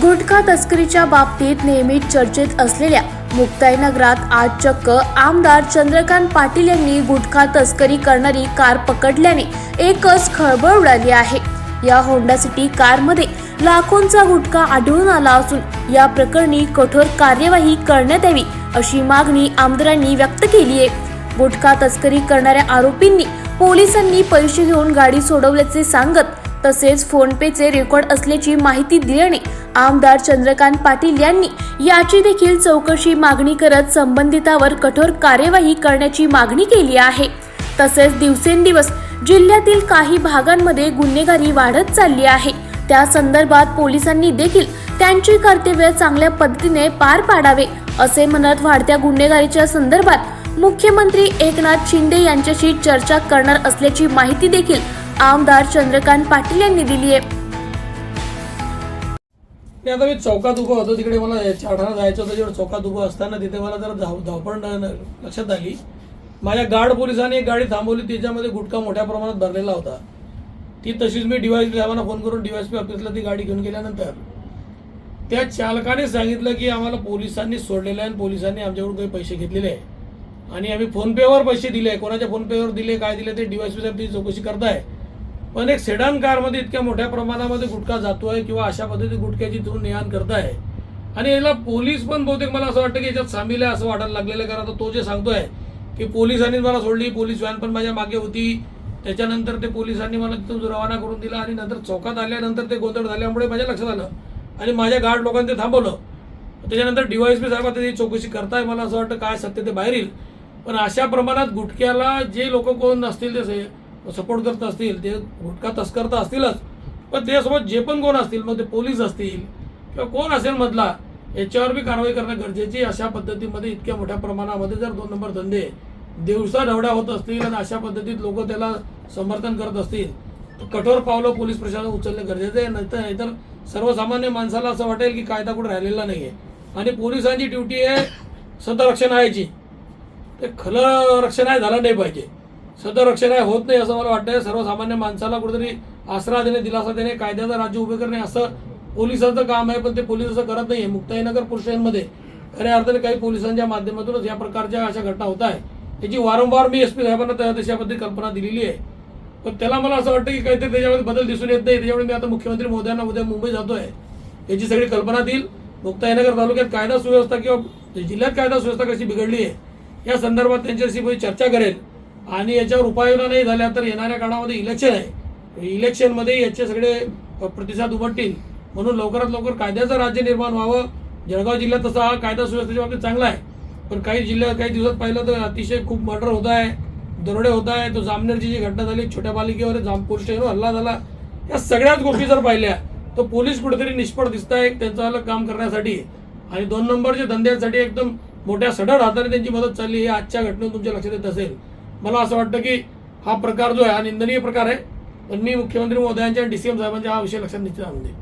गुटखा तस्करीच्या बाबतीत नेहमीच चर्चेत असलेल्या मुक्ताईनगरात आज चक्क आमदार चंद्रकांत पाटील यांनी गुटखा तस्करी करणारी कार पकडल्याने एकच खळबळ उडाली आहे. या होंडा सिटी कारमध्ये लाखोंचा गुटखा आढळून आला असून या प्रकरणी कठोर कार्यवाही करण्यात यावी अशी मागणी आमदारांनी व्यक्त केली आहे. गुटखा तस्करी करणाऱ्या आरोपींनी पोलिसांनी पैसे घेऊन गाडी सोडवल्याचे सांगत तसेच फोनपेचे रेकॉर्ड असल्याची माहिती दिल्याने आमदार चंद्रकांत पाटील यांनी याची देखील चौकशी मागणी करत संबंधितावर कठोर कार्यवाही करण्याची मागणी केली आहे. तसेच दिवसेंदिवस जिल्ह्यातील काही भागांमध्ये गुन्हेगारी वाढत चालली आहे. त्या संदर्भात पोलिसांनी देखील त्यांची कर्तव्य चांगल्या पद्धतीने पार पाडावे असे म्हणत वाढत्या गुन्हेगारीच्या संदर्भात मुख्यमंत्री एकनाथ शिंदे यांच्याशी चर्चा करणार असल्याची माहिती देखील आमदार चंद्रकांत पाटील यांनी दिली आहे. मी आता मी चौकात उभं होतो तिकडे मला चाठाणा जायचं होतं जेव्हा चौकात उभं असताना तिथे मला जरा धाव धावपळ लक्षात आली. माझ्या गार्ड पोलिसांनी एक गाडी थांबवली त्याच्यामध्ये गुटखा मोठ्या प्रमाणात भरलेला होता. ती तशीच मी डीवायस साहेबांना फोन करून डीवायसपी ऑफिसला ती गाडी घेऊन गेल्यानंतर त्या चालकाने सांगितलं की आम्हाला पोलिसांनी सोडलेलं आहे आणि पोलिसांनी आमच्याकडून काही पैसे घेतलेले आहे. आणि आम्ही फोनपेवर पैसे दिले कोणाच्या फोनपेवर दिले काय दिले ते डीवायसपी साहेब ती चौकशी करताय. पण एक सेडान कारमध्ये इतक्या मोठ्या प्रमाणामध्ये गुटखा आहे किंवा अशा पद्धती गुटख्याची तुम्ही ने आण करताय. आणि याला पोलीस पण बहुतेक मला असं वाटतं की याच्यात सामील आहे असं वाटायला लागलेलं कारण आता तो जे सांगतोय की पोलिसांनी मला सोडली पोलीस व्हॅन पण माझ्या मागे होती. त्याच्यानंतर ते पोलिसांनी मला तिथून रवाना करून दिला आणि नंतर चौकात आल्यानंतर ते गोंधळ झाल्यामुळे माझ्या लक्षात आलं आणि माझ्या गार्ड लोकांनी ते थांबवलं. त्याच्यानंतर डीवायसपी साहेब आता त्याची चौकशी करताय मला असं वाटतं काय सत्य ते बाहेर येईल पण अशा प्रमाणात गुटख्याला जे लोक कोण नसतील ते सपोर्ट करत असतील ते गुटखा तस्कर तर असतीलच. पण त्यासोबत जे पण कोण असतील मग ते पोलीस असतील किंवा कोण असेल मधला याच्यावर बी कारवाई करणं गरजेची अशा पद्धतीमध्ये इतक्या मोठ्या प्रमाणामध्ये जर दोन नंबर धंदे दिवसा ढवड्या होत असतील आणि अशा पद्धतीत लोक त्याला समर्थन करत असतील तर कठोर पावलं पोलीस प्रशासन उचलणे गरजेचं आहे. नाहीतर नाहीतर सर्वसामान्य माणसाला असं वाटेल की कायदा कुठे राहिलेला नाही आहे आणि पोलिसांची ड्युटी आहे सतरक्षण आहे ते खलं रक्षण आहे झालं नाही पाहिजे. सदर रक्षण आहे होत नाही असं मला वाटतंय. सर्वसामान्य माणसाला कुठेतरी आसरा देणे दिलासा देणे कायद्याचं राज्य उभे करणे असं पोलिसांचं काम आहे पण ते पोलीस असं करत नाही आहे मुक्ताईनगर पुरुषांमध्ये खऱ्या अर्थाने काही पोलिसांच्या माध्यमातूनच या प्रकारच्या अशा घटना होत आहे याची वारंवार मी एस पी साहेबांना त्या तशाबद्दल कल्पना दिलेली आहे. पण त्याला मला असं वाटतं की काहीतरी त्याच्यामध्ये बदल दिसून येत नाही. त्याच्यामुळे मी आता मुख्यमंत्री मोदयांना उद्या मुंबई आहे याची सगळी कल्पना देईल. मुक्ताईनगर तालुक्यात कायदा सुव्यवस्था किंवा जिल्ह्यात कायदा सुव्यवस्था कशी बिघडली आहे या संदर्भात त्यांच्याशी चर्चा करेल. आणि याच्यावर उपाययोजना नाही झाल्या तर येणाऱ्या काळामध्ये इलेक्शन आहे. इलेक्शनमध्ये याचे सगळे प्रतिसाद उमटतील. म्हणून लवकरात लवकर कायद्याचं राज्य निर्माण व्हावं. जळगाव जिल्ह्यात तसा हा कायदा सुव्यवस्थेच्या बाबतीत चांगला आहे. पण काही जिल्ह्यात काही दिवसात पाहिलं तर अतिशय खूप मर्डर होत आहे दरोडे होत आहे. तो जामनेरची जी घटना झाली छोट्या पालिकेवर जाम पोलीस स्टेशनवर हल्ला झाला. या सगळ्याच गोष्टी जर पाहिल्या तर पोलीस कुठेतरी निष्फळ दिसत आहे त्यांचं वालं काम करण्यासाठी. आणि दोन नंबरच्या धंद्यासाठी एकदम मोठ्या सडळ हाताने त्यांची मदत चालली हे आजच्या घटनेत तुमच्या लक्षात येत असेल. मला असं वाटतं की हा प्रकार जो आहे हा निंदनीय प्रकार आहे. पण मी मुख्यमंत्री महोदयांच्या डी सी एम साहेबांच्या हा विषय लक्षात निश्चित आणून देईल